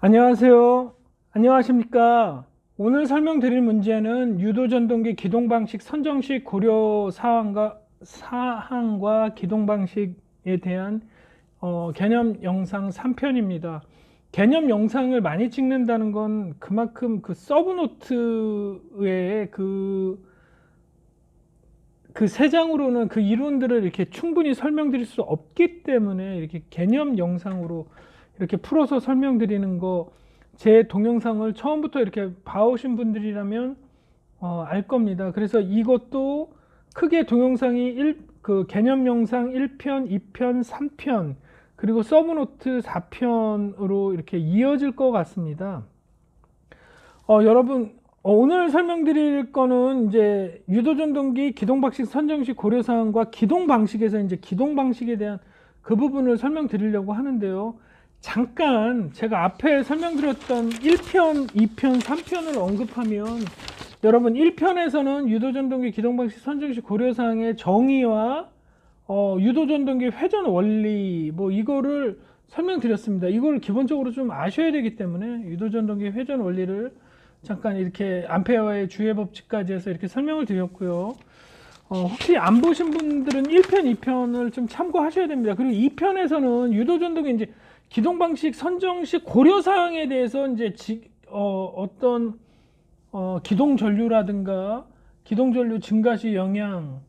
안녕하세요. 안녕하십니까. 오늘 설명드릴 문제는 유도전동기 기동 방식 선정식 고려 사항과 사항과 기동 방식에 대한 어, 개념 영상 3편입니다. 개념 영상을 많이 찍는다는 건 그만큼 그 서브노트의 그 그 세 장으로는 그 이론들을 이렇게 충분히 설명드릴 수 없기 때문에 이렇게 개념 영상으로 이렇게 풀어서 설명드리는 거 제 동영상을 처음부터 이렇게 봐오신 분들이라면 어, 알 겁니다. 그래서 이것도 크게 동영상이 1, 그 개념 영상 1편, 2편, 3편 그리고 서브노트 4편으로 이렇게 이어질 것 같습니다. 어, 여러분 어, 오늘 설명드릴 거는 이제 유도전동기 기동 방식 선정식 고려 사항과 기동 방식에서 이제 기동 방식에 대한 그 부분을 설명드리려고 하는데요. 잠깐 제가 앞에 설명드렸던 1편, 2편, 3편을 언급하면 여러분 1편에서는 유도전동기 기동방식 선정식 고려사항의 정의와 어, 유도전동기 회전 원리 뭐 이거를 설명드렸습니다. 이걸 기본적으로 좀 아셔야 되기 때문에 유도전동기 회전 원리를 잠깐 이렇게 암페어의 주의 법칙까지 해서 이렇게 설명을 드렸고요. 어, 혹시 안 보신 분들은 1편, 2편을 좀 참고하셔야 됩니다. 그리고 2편에서는 유도전동기 이제 기동 방식 선정식 고려 사항에 대해서 이제 지, 어, 어떤 어, 기동 전류라든가 기동 전류 증가 시 영향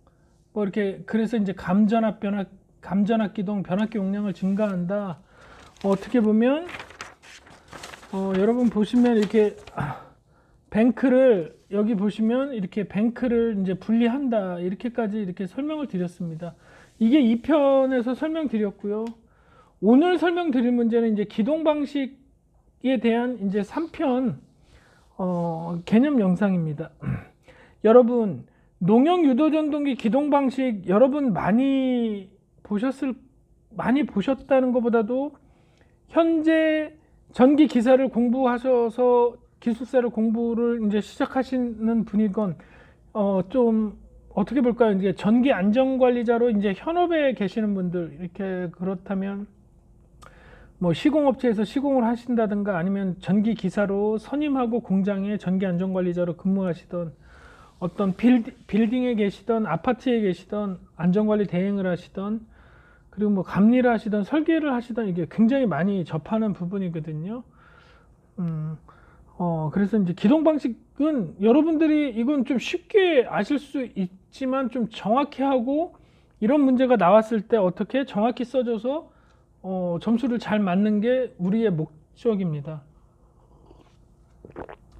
뭐 이렇게 그래서 이제 감전압 변압 감전압 기동 변압기 용량을 증가한다. 어, 어떻게 보면 어, 여러분 보시면 이렇게 아, 뱅크를 여기 보시면 이렇게 뱅크를 이제 분리한다 이렇게까지 이렇게 설명을 드렸습니다. 이게 2편에서 설명드렸고요. 오늘 설명드릴 문제는 이제 기동 방식에 대한 이제 3편 어, 개념 영상입니다. 여러분 농형 유도 전동기 기동 방식 여러분 많이 보셨을 많이 보셨다는 것보다도 현재 전기 기사를 공부하셔서 기술사를 공부를 이제 시작하시는 분이건 어, 좀 어떻게 볼까요? 이제 전기 안전 관리자로 이제 현업에 계시는 분들 이렇게 그렇다면 뭐 시공업체에서 시공을 하신다든가 아니면 전기 기사로 선임하고 공장에 전기 안전 관리자로 근무하시던 어떤 빌, 빌딩 에 계시던 아파트에 계시던 안전 관리 대행을 하시던 그리고 뭐 감리를 하시던 설계를 하시던 이게 굉장히 많이 접하는 부분이거든요. 음, 어, 그래서 이제 기동 방식은 여러분들이 이건 좀 쉽게 아실 수 있지만 좀 정확히 하고 이런 문제가 나왔을 때 어떻게 정확히 써줘서 어, 점수를 잘 맞는 게 우리의 목적입니다.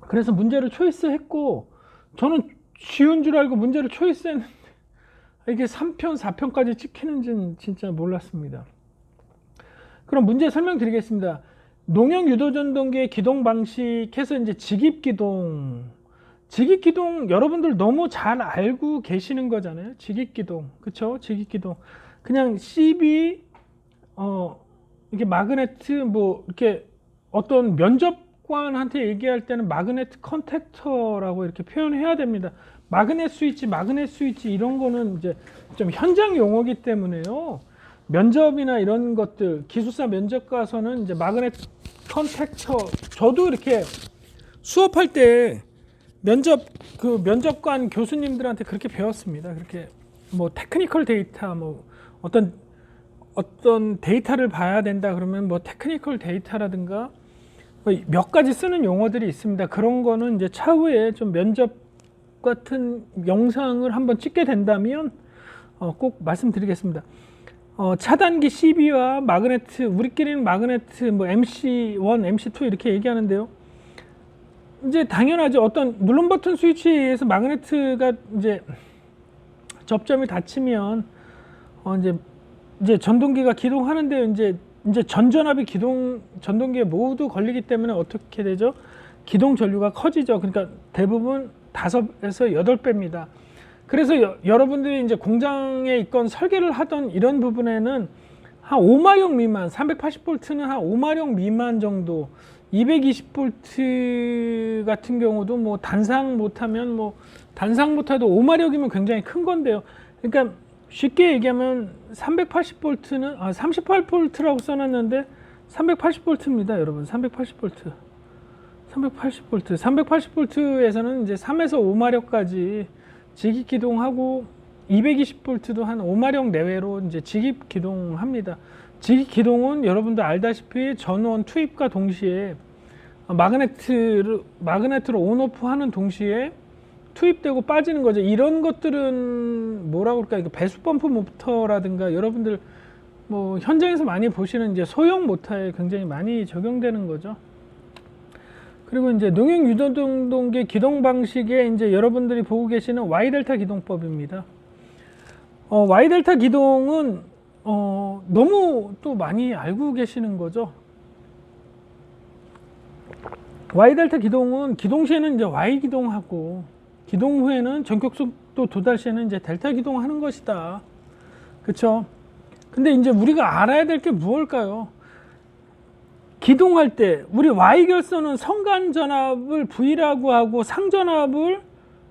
그래서 문제를 초이스했고 저는 쉬운 줄 알고 문제를 초이스했는데 이게 3편, 4편까지 찍히는지는 진짜 몰랐습니다. 그럼 문제 설명드리겠습니다. 농형 유도 전동기의 기동 방식해서 이제 직입 기동, 직입 기동 여러분들 너무 잘 알고 계시는 거잖아요. 직입 기동, 그쵸? 직입 기동. 그냥 CB 어 이게 마그네트 뭐 이렇게 어떤 면접관한테 얘기할 때는 마그네트 컨택터라고 이렇게 표현해야 됩니다. 마그넷 스위치, 마그넷 스위치 이런 거는 이제 좀 현장 용어기 때문에요. 면접이나 이런 것들 기술사 면접 가서는 이제 마그넷 컨택터 저도 이렇게 수업할 때 면접 그 면접관 교수님들한테 그렇게 배웠습니다. 그렇게 뭐 테크니컬 데이터 뭐 어떤 어떤 데이터를 봐야 된다 그러면 뭐 테크니컬 데이터라든가 뭐몇 가지 쓰는 용어들이 있습니다. 그런 거는 이제 차후에 좀 면접 같은 영상을 한번 찍게 된다면 어, 꼭 말씀드리겠습니다. 어, 차단기 CB와 마그네트 우리끼리는 마그네트 뭐 MC1, MC2 이렇게 얘기하는데요. 이제 당연하죠. 어떤 누른 버튼 스위치에 의해서 마그네트가 이제 접점이 닫히면 어, 이제 이제 전동기가 기동하는데 이제 이제 전전압이 기동 전동기에 모두 걸리기 때문에 어떻게 되죠? 기동 전류가 커지죠. 그러니까 대부분 다섯에서 여덟 배입니다. 그래서 여, 여러분들이 이제 공장에 있건 설계를 하던 이런 부분에는 한 5마력 미만, 380볼트는 한 5마력 미만 정도, 220볼트 같은 경우도 뭐 단상 못하면 뭐 단상 못해도 5마력이면 굉장히 큰 건데요. 그러니까 쉽게 얘기하면 380볼트는 아 38볼트라고 써놨는데 380볼트입니다, 여러분. 380볼트. 380볼트. 380볼트에서는 이제 3에서 5마력까지 직입 기동하고 220볼트도 한 5마력 내외로 이제 직입 기동합니다. 직입 기동은 여러분들 알다시피 전원 투입과 동시에 마그네트를 마그네트로 온오프 하는 동시에 투입되고 빠지는 거죠. 이런 것들은 뭐라고 그럴까? 이거 배수 펌프 모터라든가 여러분들 뭐 현장에서 많이 보시는 이제 소형 모터에 굉장히 많이 적용되는 거죠. 그리고 이제 농용 유도동동기 기동 방식에 이제 여러분들이 보고 계시는 Y 델타 기동법입니다. 어, Y 델타 기동은 어, 너무 또 많이 알고 계시는 거죠. Y 델타 기동은 기동 시에는 이제 Y 기동하고 기동 후에는 전격 속도 도달 시에는 이제 델타 기동하는 것이다. 그렇죠? 근데 이제 우리가 알아야 될 게 무엇일까요? 기동할 때 우리 Y 결선은 성간 전압을 V라고 하고 상전압을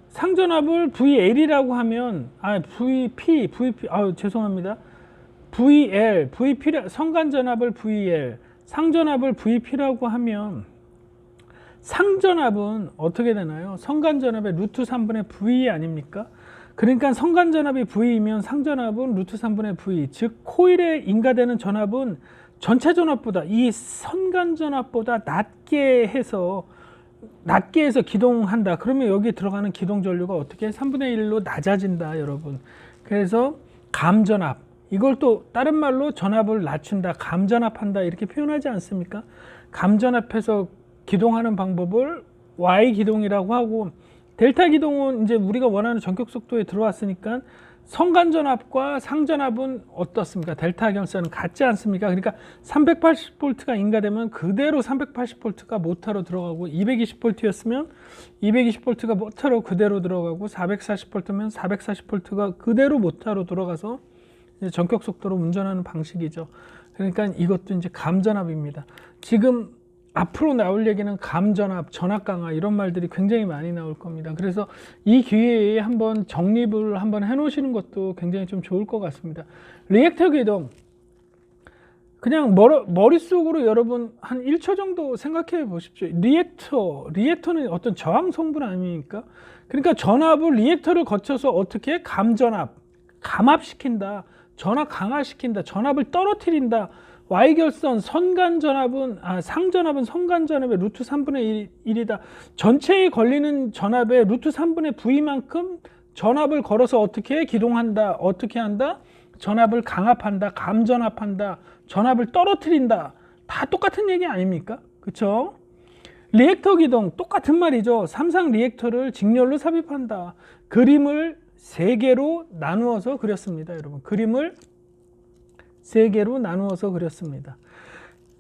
상전압을 VL이라고 하면 아 VP VP 아 죄송합니다. VL VP 성간 전압을 VL 상전압을 VP라고 하면 상전압은 어떻게 되나요? 성간전압의 루트 3분의 V 아닙니까? 그러니까 성간전압이 V이면 상전압은 루트 3분의 V 즉 코일에 인가되는 전압은 전체 전압보다 이 선간전압보다 낮게 해서 낮게 해서 기동한다. 그러면 여기 들어가는 기동 전류가 어떻게 3분의 1로 낮아진다, 여러분. 그래서 감전압. 이걸 또 다른 말로 전압을 낮춘다, 감전압한다 이렇게 표현하지 않습니까? 감전압해서 기동하는 방법을 Y 기동이라고 하고 델타 기동은 이제 우리가 원하는 전격 속도에 들어왔으니까 성간전압과 상전압은 어떻습니까? 델타 결선은 같지 않습니까? 그러니까 380볼트가 인가되면 그대로 380볼트가 모터로 들어가고 220볼트였으면 220볼트가 모터로 그대로 들어가고 440볼트면 440볼트가 그대로 모터로 들어가서 전격 속도로 운전하는 방식이죠. 그러니까 이것도 이제 감전압입니다. 지금 앞으로 나올 얘기는 감전압, 전압 강화 이런 말들이 굉장히 많이 나올 겁니다. 그래서 이 기회에 한번 정립을 한번 해 놓으시는 것도 굉장히 좀 좋을 것 같습니다. 리액터 기동 그냥 머릿속으로 여러분 한 1초 정도 생각해 보십시오. 리액터, 리액터는 어떤 저항 성분 아닙니까? 그러니까 전압을 리액터를 거쳐서 어떻게 감전압, 감압시킨다, 전압 강화시킨다, 전압을 떨어뜨린다. Y결선 선간전압은 아, 상전압은 선간전압의 루트 3분의 1, 이다 전체에 걸리는 전압의 루트 3분의 V만큼 전압을 걸어서 어떻게 기동한다. 어떻게 한다? 전압을 강압한다. 감전압한다. 전압을 떨어뜨린다. 다 똑같은 얘기 아닙니까? 그렇죠? 리액터 기동 똑같은 말이죠. 삼상 리액터를 직렬로 삽입한다. 그림을 세 개로 나누어서 그렸습니다, 여러분. 그림을 세 개로 나누어서 그렸습니다.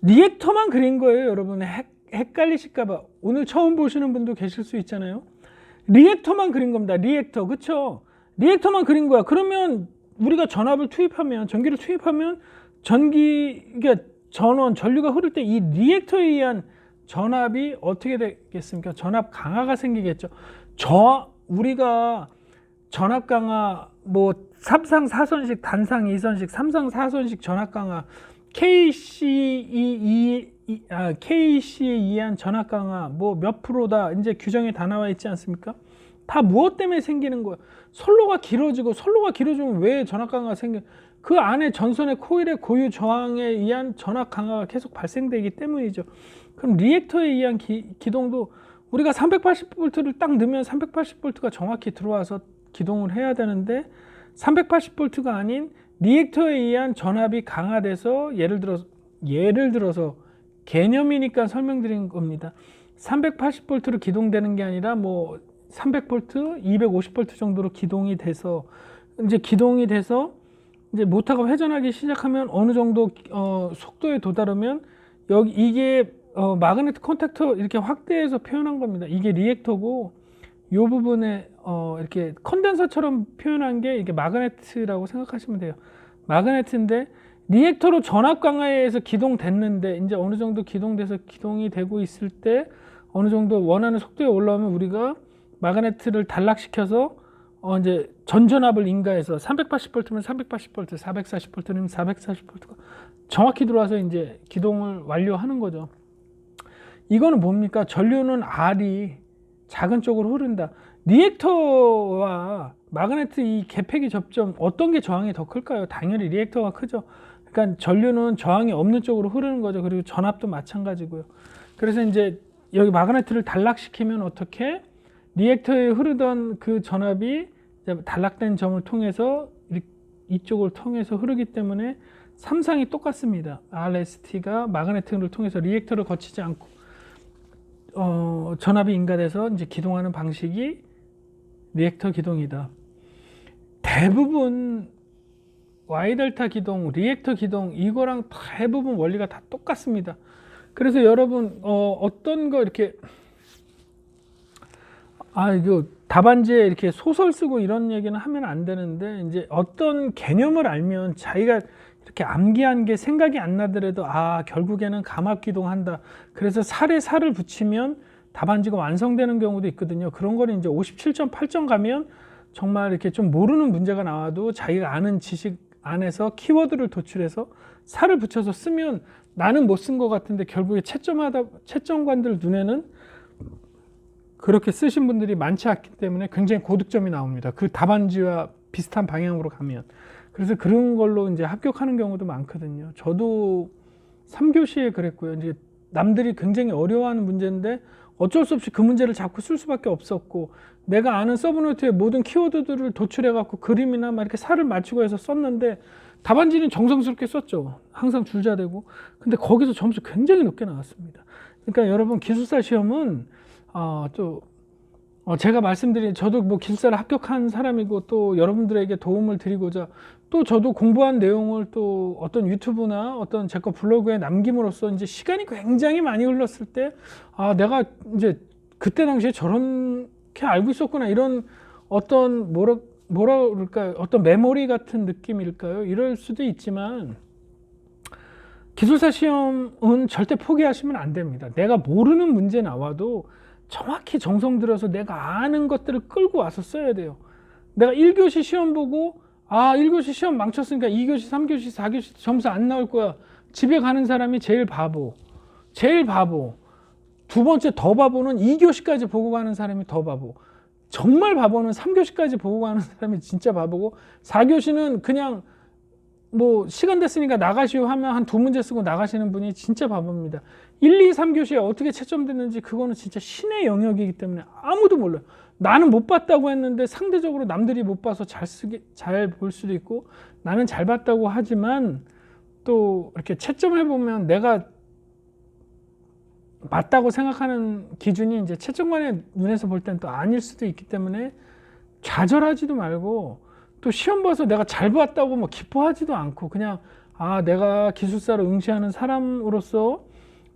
리액터만 그린 거예요, 여러분. 헷, 헷갈리실까봐. 오늘 처음 보시는 분도 계실 수 있잖아요. 리액터만 그린 겁니다. 리액터, 그쵸? 리액터만 그린 거야. 그러면 우리가 전압을 투입하면, 전기를 투입하면 전기, 그러니까 전원, 전류가 흐를 때 이 리액터에 의한 전압이 어떻게 되겠습니까? 전압 강화가 생기겠죠. 저, 우리가 전압 강화, 뭐, 삼상 4선식, 단상 2선식, 삼상 4선식 전압 강화, KCE, 아, KC에 의한 전압 강화, 뭐몇 프로다, 이제 규정에 다 나와 있지 않습니까? 다 무엇 때문에 생기는 거야? 선로가 길어지고, 선로가 길어지면 왜 전압 강화가 생겨? 그 안에 전선의 코일의 고유 저항에 의한 전압 강화가 계속 발생되기 때문이죠. 그럼 리액터에 의한 기, 기동도 우리가 380볼트를 딱 넣으면 380볼트가 정확히 들어와서 기동을 해야 되는데 380볼트가 아닌 리액터에 의한 전압이 강화돼서 예를 들어 예를 들어서 개념이니까 설명드린 겁니다. 380볼트로 기동되는 게 아니라 뭐 300볼트, 250볼트 정도로 기동이 돼서 이제 기동이 돼서 이제 모터가 회전하기 시작하면 어느 정도 어, 속도에 도달하면 여기 이게 어, 마그네틱 컨택터 이렇게 확대해서 표현한 겁니다. 이게 리액터고 이 부분에 어, 이렇게 컨덴서처럼 표현한 게 이게 마그네트라고 생각하시면 돼요. 마그네트인데 리액터로 전압 강화에 의해서 기동됐는데 이제 어느 정도 기동돼서 기동이 되고 있을 때 어느 정도 원하는 속도에 올라오면 우리가 마그네트를 단락시켜서 어 이제 전전압을 인가해서 380V면 380V, 440V면 440V가 정확히 들어와서 이제 기동을 완료하는 거죠. 이거는 뭡니까? 전류는 R이 작은 쪽으로 흐른다. 리액터와 마그네트 이 개폐기 접점 어떤 게 저항이 더 클까요? 당연히 리액터가 크죠. 그러니까 전류는 저항이 없는 쪽으로 흐르는 거죠. 그리고 전압도 마찬가지고요. 그래서 이제 여기 마그네트를 단락시키면 어떻게 리액터에 흐르던 그 전압이 단락된 점을 통해서 이- 이쪽을 통해서 흐르기 때문에 삼상이 똑같습니다. RST가 마그네트를 통해서 리액터를 거치지 않고 어, 전압이 인가돼서 이제 기동하는 방식이 리액터 기동이다. 대부분 Y 델타 기동, 리액터 기동 이거랑 대부분 원리가 다 똑같습니다. 그래서 여러분 어, 어떤 거 이렇게 아 이거 답안지에 이렇게 소설 쓰고 이런 얘기는 하면 안 되는데 이제 어떤 개념을 알면 자기가 이렇게 암기한 게 생각이 안 나더라도 아 결국에는 감압 기동한다. 그래서 살에 살을 붙이면 답안지가 완성되는 경우도 있거든요. 그런 거는 이제 57.8점 가면 정말 이렇게 좀 모르는 문제가 나와도 자기가 아는 지식 안에서 키워드를 도출해서 살을 붙여서 쓰면 나는 못 쓴 것 같은데 결국에 채점하다 채점관들 눈에는 그렇게 쓰신 분들이 많지 않기 때문에 굉장히 고득점이 나옵니다. 그 답안지와 비슷한 방향으로 가면. 그래서 그런 걸로 이제 합격하는 경우도 많거든요. 저도 3교시에 그랬고요. 이제 남들이 굉장히 어려워하는 문제인데 어쩔 수 없이 그 문제를 자꾸 쓸 수밖에 없었고 내가 아는 서브노트의 모든 키워드들을 도출해 갖고 그림이나 막 이렇게 살을 맞추고 해서 썼는데 답안지는 정성스럽게 썼죠. 항상 줄자되고. 근데 거기서 점수 굉장히 높게 나왔습니다. 그러니까 여러분 기술사 시험은 어, 또 어, 제가 말씀드린 저도 뭐 기술사를 합격한 사람이고 또 여러분들에게 도움을 드리고자 또 저도 공부한 내용을 또 어떤 유튜브나 어떤 제 거 블로그에 남김으로써 이제 시간이 굉장히 많이 흘렀을 때 아 내가 이제 그때 당시에 저렇게 알고 있었구나. 이런 어떤 뭐라 뭐라 그럴까요? 어떤 메모리 같은 느낌일까요? 이럴 수도 있지만 기술사 시험은 절대 포기하시면 안 됩니다. 내가 모르는 문제 나와도 정확히 정성 들여서 내가 아는 것들을 끌고 와서 써야 돼요. 내가 1교시 시험 보고 아, 1교시 시험 망쳤으니까 2교시, 3교시, 4교시 점수 안 나올 거야. 집에 가는 사람이 제일 바보. 제일 바보. 두 번째 더 바보는 2교시까지 보고 가는 사람이 더 바보. 정말 바보는 3교시까지 보고 가는 사람이 진짜 바보고 4교시는 그냥 뭐 시간 됐으니까 나가시오 하면 한 두 문제 쓰고 나가시는 분이 진짜 바보입니다. 1, 2, 3교시에 어떻게 채점됐는지 그거는 진짜 신의 영역이기 때문에 아무도 몰라요. 나는 못 봤다고 했는데 상대적으로 남들이 못 봐서 잘 쓰기 잘 볼 수도 있고 나는 잘 봤다고 하지만 또 이렇게 채점해 보면 내가 맞다고 생각하는 기준이 이제 채점관의 눈에서 볼 땐 또 아닐 수도 있기 때문에 좌절하지도 말고 또 시험 봐서 내가 잘 봤다고 뭐 기뻐하지도 않고 그냥 아 내가 기술사를 응시하는 사람으로서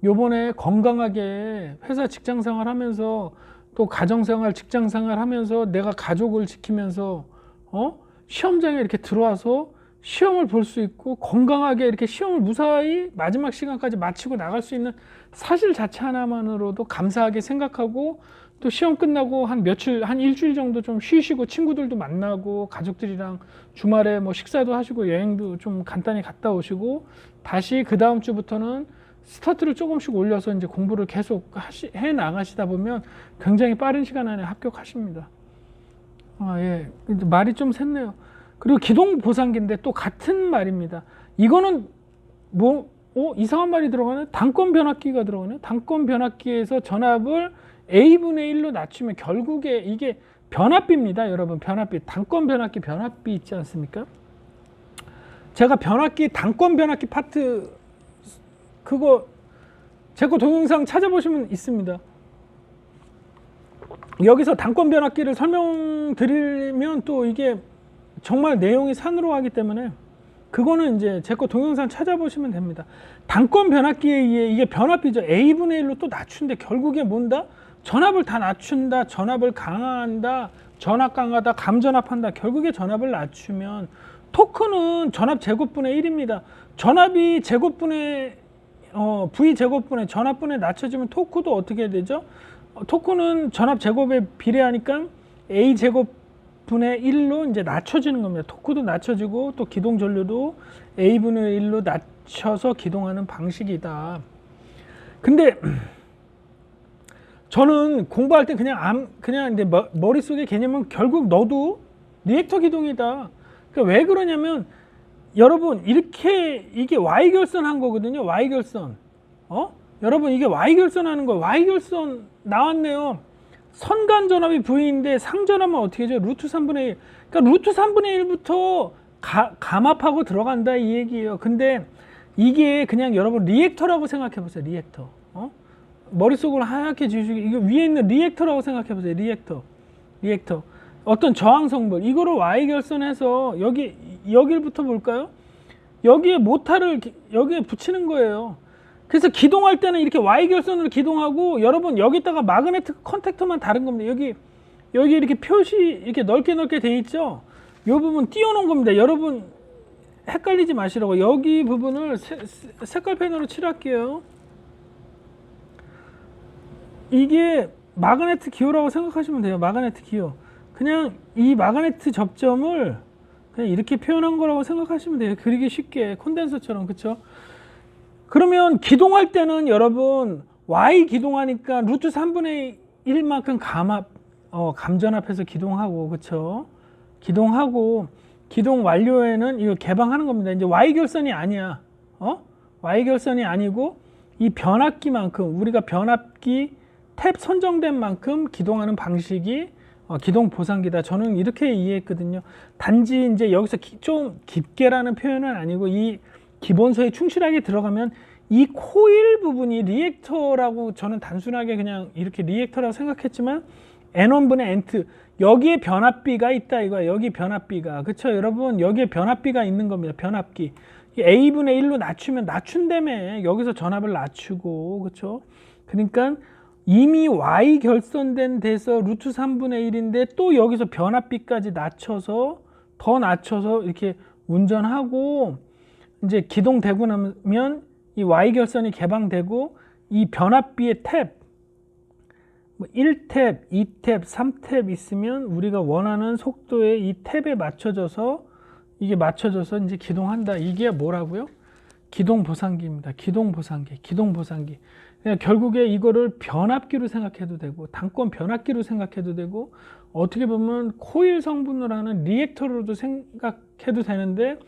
요번에 건강하게 회사 직장 생활 하면서 또 가정 생활 직장 생활 하면서 내가 가족을 지키면서 어? 시험장에 이렇게 들어와서 시험을 볼 수 있고 건강하게 이렇게 시험을 무사히 마지막 시간까지 마치고 나갈 수 있는 사실 자체 하나만으로도 감사하게 생각하고 또 시험 끝나고 한 며칠 한 일주일 정도 좀 쉬시고 친구들도 만나고 가족들이랑 주말에 뭐 식사도 하시고 여행도 좀 간단히 갔다 오시고 다시 그 다음 주부터는 스타트를 조금씩 올려서 이제 공부를 계속 하시, 해 나가시다 보면 굉장히 빠른 시간 안에 합격하십니다. 아, 예. 말이 좀 샜네요. 그리고 기동 보상기인데 또 같은 말입니다. 이거는 뭐, 어, 이상한 말이 들어가네? 단권 변압기가 들어가네? 단권 변압기에서 전압을 A분의 1로 낮추면 결국에 이게 변압비입니다. 여러분, 변압비. 단권 변압기, 변압비 있지 않습니까? 제가 변압기, 단권 변압기 파트 그거 제 거 동영상 찾아보시면 있습니다. 여기서 단권 변압기를 설명드리면 또 이게 정말 내용이 산으로 하기 때문에 그거는 이제 제 거 동영상 찾아보시면 됩니다. 단권 변압기에 의해 이게 변압비죠. A분의 1로 또 낮춘데 결국에 뭔다? 전압을 다 낮춘다. 전압을 강화한다. 전압 강하다. 감전압한다. 결국에 전압을 낮추면 토크는 전압 제곱분의 1입니다. 전압이 제곱분의 어, V 제곱분의 전압분의 낮춰지면 토크도 어떻게 되죠? 어, 토크는 전압 제곱에 비례하니까 A 제곱 분의 1로 이제 낮춰지는 겁니다. 토크도 낮춰지고 또 기동 전류도 A 분의 1로 낮춰서 기동하는 방식이다. 근데 저는 공부할 때 그냥 암 그냥 이제 머- 머릿속에 개념은 결국 너도 리액터 기동이다. 그러니까 왜 그러냐면 여러분 이렇게 이게 Y 결선 한 거거든요. Y 결선. 어? 여러분 이게 Y 결선 하는 거 Y 결선 나왔네요. 선간 전압이 V인데 상전압은 어떻게 해죠? 루트 3분의 1. 그러니까 루트 3분의 1부터 가, 감압하고 들어간다 이 얘기예요. 근데 이게 그냥 여러분 리액터라고 생각해 보세요. 리액터. 어? 머릿속으로 하얗게 지우시고 이거 위에 있는 리액터라고 생각해 보세요. 리액터. 리액터. 어떤 저항 성분 이거를 Y 결선해서 여기 여기부터 볼까요? 여기에 모타를 기- 여기에 붙이는 거예요. 그래서 기동할 때는 이렇게 Y 결선으로 기동하고 여러분 여기다가 마그네틱 컨택터만 다른 겁니다. 여기 여기 이렇게 표시 이렇게 넓게 넓게 돼 있죠. 이 부분 띄워놓은 겁니다. 여러분 헷갈리지 마시라고 여기 부분을 세- 세- 색깔 펜으로 칠할게요. 이게 마그네트 기호라고 생각하시면 돼요. 마그네트 기호. 그냥 이 마그네트 접점을 그냥 이렇게 표현한 거라고 생각하시면 돼요. 그리기 쉽게 콘덴서처럼 그렇죠? 그러면 기동할 때는 여러분 y 기동하니까 루트 3분의 1만큼 감압 어, 감전압해서 기동하고 그렇죠? 기동하고 기동 완료에는 이거 개방하는 겁니다. 이제 y 결선이 아니야. 어? y 결선이 아니고 이 변압기만큼 우리가 변압기 탭 선정된 만큼 기동하는 방식이 어, 기동 보상기다. 저는 이렇게 이해했거든요. 단지 이제 여기서 기- 좀 깊게라는 표현은 아니고 이 기본서에 충실하게 들어가면 이 코일 부분이 리액터라고 저는 단순하게 그냥 이렇게 리액터라고 생각했지만 N1분의 N2 여기에 변압비가 있다 이거야. 여기 변압비가 그렇죠 여러분 여기에 변압비가 있는 겁니다. 변압기 이 A분의 1로 낮추면 낮춘다며 여기서 전압을 낮추고 그렇죠 그러니까 이미 Y 결선된 데서 루트 3분의 1인데 또 여기서 변압비까지 낮춰서 더 낮춰서 이렇게 운전하고 이제 기동되고 나면 이 Y 결선이 개방되고 이 변압비의 탭, 뭐 1탭, 2탭, 3탭 있으면 우리가 원하는 속도에 이 탭에 맞춰져서 이게 맞춰져서 이제 기동한다. 이게 뭐라고요? 기동 보상기입니다. 기동 보상기, 기동 보상기. 그냥 결국에 이거를 변압기로 생각해도 되고 단권 변압기로 생각해도 되고 어떻게 보면 코일 성분으로 하는 리액터로도 생각해도 되는데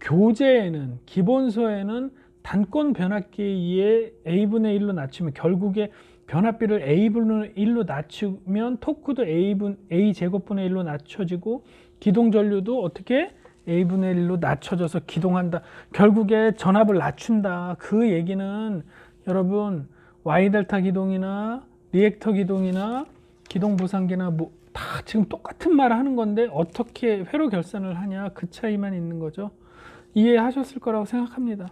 교재에는 기본서에는 단권 변압기에 의해 a분의 1로 낮추면 결국에 변압비를 a분의 1로 낮추면 토크도 a분 a 제곱분의 1로 낮춰지고 기동 전류도 어떻게 a분의 1로 낮춰져서 기동한다. 결국에 전압을 낮춘다. 그 얘기는 여러분 y 델타 기동이나 리액터 기동이나 기동 보상기나 뭐 다 지금 똑같은 말을 하는 건데 어떻게 회로 결산을 하냐 그 차이만 있는 거죠. 이해하셨을 거라고 생각합니다.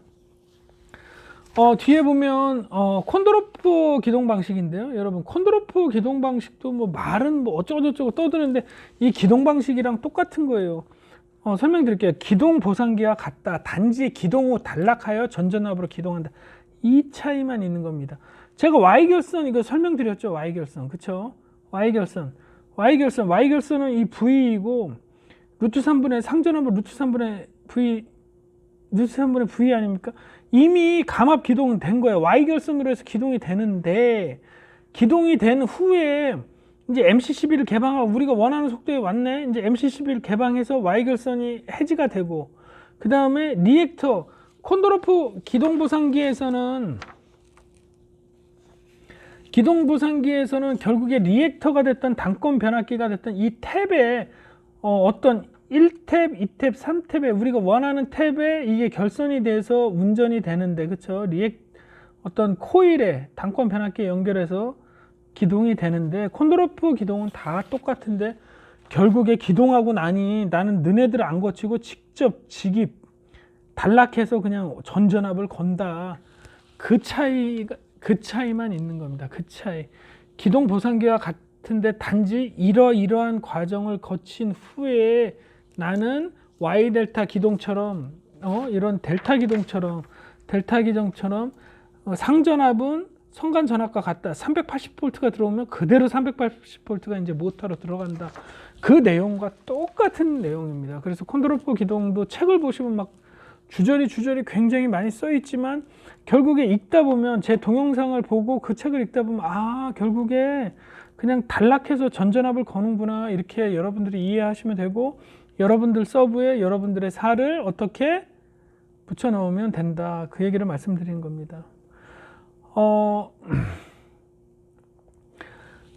어, 뒤에 보면 어, 콘드로프 기동 방식인데요. 여러분 콘드로프 기동 방식도 뭐 말은 뭐 어쩌고저쩌고 떠드는데 이 기동 방식이랑 똑같은 거예요. 어, 설명드릴게요. 기동 보상기와 같다. 단지 기동 후 단락하여 전전압으로 기동한다. 이 차이만 있는 겁니다. 제가 Y 결선 이거 설명드렸죠. Y 결선. 그쵸? Y 결선. Y 결선. Y 결선은 이 V이고 루트 3분의 상전압은 루트 3분의 V 루트 3분의 V 아닙니까? 이미 감압 기동은 된 거예요. Y 결선으로 해서 기동이 되는데 기동이 된 후에 이제 MC11을 개방하고 우리가 원하는 속도에 왔네. 이제 MC11을 개방해서 Y 결선이 해지가 되고 그 다음에 리액터 콘드로프 기동 보상기에서는 기동 보상기에서는 결국에 리액터가 됐던 단권 변압기가 됐던 이 탭에 어, 어떤 1탭, 2탭, 3탭에 우리가 원하는 탭에 이게 결선이 돼서 운전이 되는데 그쵸? 리액 어떤 코일에 단권 변압기에 연결해서 기동이 되는데 콘드로프 기동은 다 똑같은데 결국에 기동하고 나니 나는 너네들 안 거치고 직접 직입 단락해서 그냥 전전압을 건다. 그 차이가 그 차이만 있는 겁니다. 그 차이. 기동 보상기와 같은데 단지 이러이러한 과정을 거친 후에 나는 Y 델타 기동처럼 어 이런 델타 기동처럼 델타 기동처럼 어, 상전압은 성간 전압과 같다. 380볼트가 들어오면 그대로 380볼트가 이제 모터로 들어간다. 그 내용과 똑같은 내용입니다. 그래서 콘드로포 기동도 책을 보시면 막 주저리 주저리 굉장히 많이 써 있지만 결국에 읽다 보면 제 동영상을 보고 그 책을 읽다 보면 아 결국에 그냥 단락해서 전전압을 거는구나 이렇게 여러분들이 이해하시면 되고 여러분들 서브에 여러분들의 살을 어떻게 붙여 넣으면 된다 그 얘기를 말씀드리는 겁니다. 어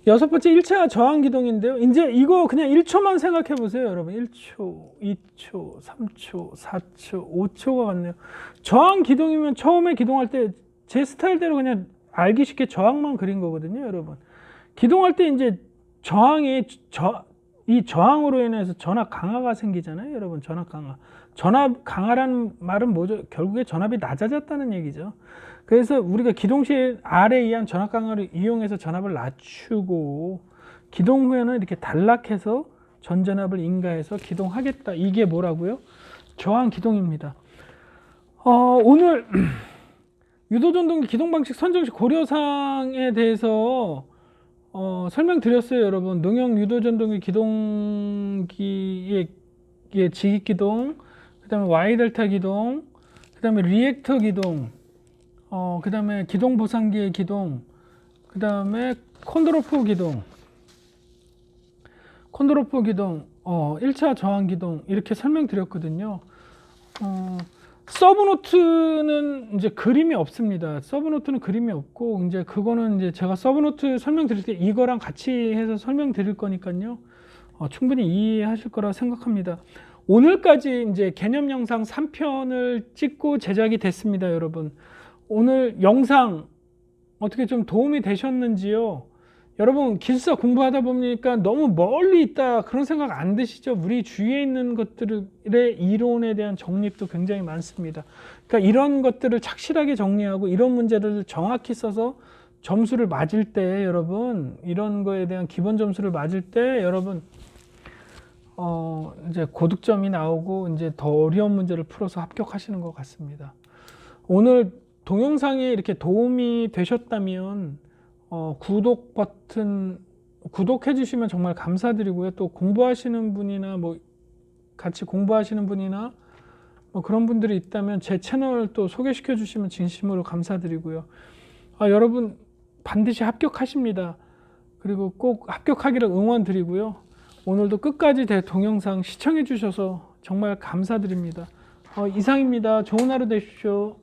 여섯 번째 1차 저항 기동인데요. 이제 이거 그냥 1초만 생각해 보세요, 여러분. 1초, 2초, 3초, 4초, 5초가 같네요. 저항 기동이면 처음에 기동할 때 제 스타일대로 그냥 알기 쉽게 저항만 그린 거거든요, 여러분. 기동할 때 이제 저항이 저, 이 저항으로 인해서 전압 강화가 생기잖아요, 여러분. 전압 강화. 전압 강화라는 말은 뭐죠? 결국에 전압이 낮아졌다는 얘기죠. 그래서 우리가 기동 시 R에 의한 전압 강화를 이용해서 전압을 낮추고 기동 후에는 이렇게 단락해서 전전압을 인가해서 기동하겠다. 이게 뭐라고요? 저항 기동입니다. 어, 오늘 유도전동기 기동 방식 선정 시 고려사항에 대해서 어, 설명드렸어요, 여러분. 농형 유도 전동기 기동기의 의 지기 기동, 그다음에 Y 델타 기동, 그다음에 리액터 기동, 어, 그다음에 기동 보상기의 기동, 그다음에 콘드로프 기동, 콘드로프 기동, 어, 1차 저항 기동 이렇게 설명드렸거든요. 어, 서브노트는 이제 그림이 없습니다. 서브노트는 그림이 없고 이제 그거는 이제 제가 서브노트 설명드릴 때 이거랑 같이 해서 설명드릴 거니까요. 어, 충분히 이해하실 거라 생각합니다. 오늘까지 이제 개념 영상 3편을 찍고 제작이 됐습니다, 여러분. 오늘 영상 어떻게 좀 도움이 되셨는지요? 여러분 기술사 공부하다 보니까 너무 멀리 있다 그런 생각 안 드시죠? 우리 주위에 있는 것들의 이론에 대한 정립도 굉장히 많습니다. 그러니까 이런 것들을 착실하게 정리하고 이런 문제를 정확히 써서 점수를 맞을 때 여러분 이런 거에 대한 기본 점수를 맞을 때 여러분 어 이제 고득점이 나오고 이제 더 어려운 문제를 풀어서 합격하시는 것 같습니다. 오늘 동영상에 이렇게 도움이 되셨다면 어, 구독 버튼 구독해 주시면 정말 감사드리고요. 또 공부하시는 분이나 뭐 같이 공부하시는 분이나 뭐 그런 분들이 있다면 제 채널 또 소개시켜 주시면 진심으로 감사드리고요. 아, 여러분 반드시 합격하십니다. 그리고 꼭 합격하기를 응원드리고요. 오늘도 끝까지 제 동영상 시청해 주셔서 정말 감사드립니다. 어, 이상입니다. 좋은 하루 되십시오.